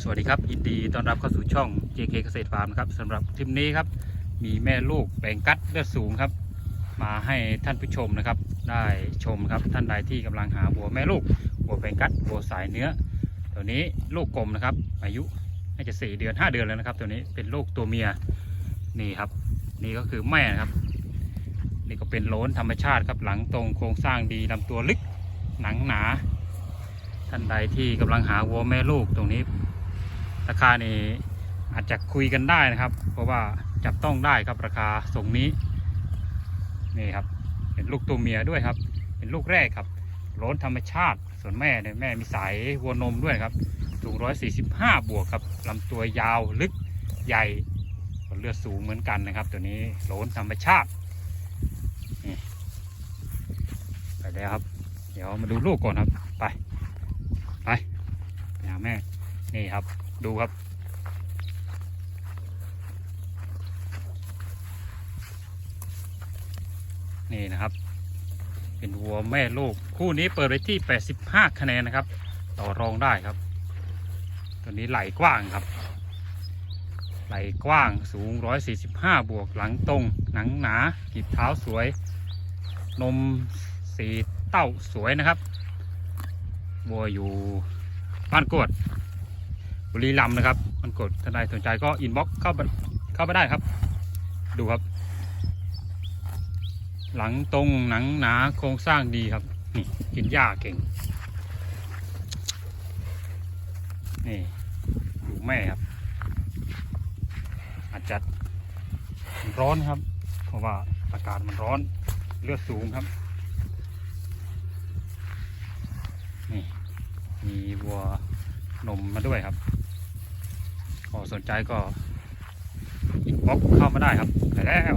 สวัสดีครับยินดีต้อนรับเข้าสู่ช่อง JK เกษตรฟาร์มนะครับสำหรับคลิปนี้ครับ มีแม่ลูกแบ่งกัดเลือดสูงครับ มาให้ท่านผู้ชมนะครับ ได้ชมครับท่านใดที่กำลังหาวัวแม่ลูกวัวแบ่งกัดวัวสายเนื้อ ตัวนี้ลูกกลมนะครับ อายุน่าจะ 4 เดือน 5 เดือนแล้วนะครับ ตัวนี้เป็นลูกตัวเมียนี่ครับ นี่ก็คือแม่นะครับ นี่ก็เป็นโล้นธรรมชาติครับหลังตรงโครงสร้างดีลำตัวลึกหนังหนา ท่านใดที่กำลังหาวัวแม่ลูกตรงนี้ ราคานี่อาจจะคุยกันได้นะครับ เพราะว่าจับต้องได้ครับราคาส่งนี้นี่ครับเป็นลูกตัวเมียด้วยครับ เป็นลูกแรกครับโล้นธรรมชาติส่วนแม่เนี่ยแม่มีสายวัวนมด้วยครับสูงร้อยสี่สิบห้าบวกครับลำตัวยาวลึกใหญ่เลือดสูงเหมือนกันนะครับ ตัวนี้โล้นธรรมชาตินี่ไปแล้วครับ เดี๋ยวมาดูลูกก่อนครับ ไป ไปไปหาแม่ นี่ครับ ดูครับ นี่นะครับ เป็นวัวแม่ลูก คู่นี้เปิดไปที่ 85 คะแนนนะครับ ต่อรองได้ครับ ตัวนี้ไหลกว้างครับ ไหลกว้างสูง 145 บวกหลังตรง หนังหนากีบเท้าสวย นมสีเต้าสวยนะครับวัวอยู่บ้านกวด บุรีรัมนะครับ มันกดท่านใดสนใจก็อินบ็อกเข้าไปเข้าไปได้ครับ ดูครับ หลังตรงหนังหนาโครงสร้างดีครับนี่กินหญ้าเก่ง นี่ดูแม่ครับ อาจจะร้อนครับ เพราะว่าอากาศมันร้อนเลือดสูงครับนี่มีวัวนมมาด้วยครับ ก็สนใจก็บล็อกเข้ามาได้ครับไปแล้ว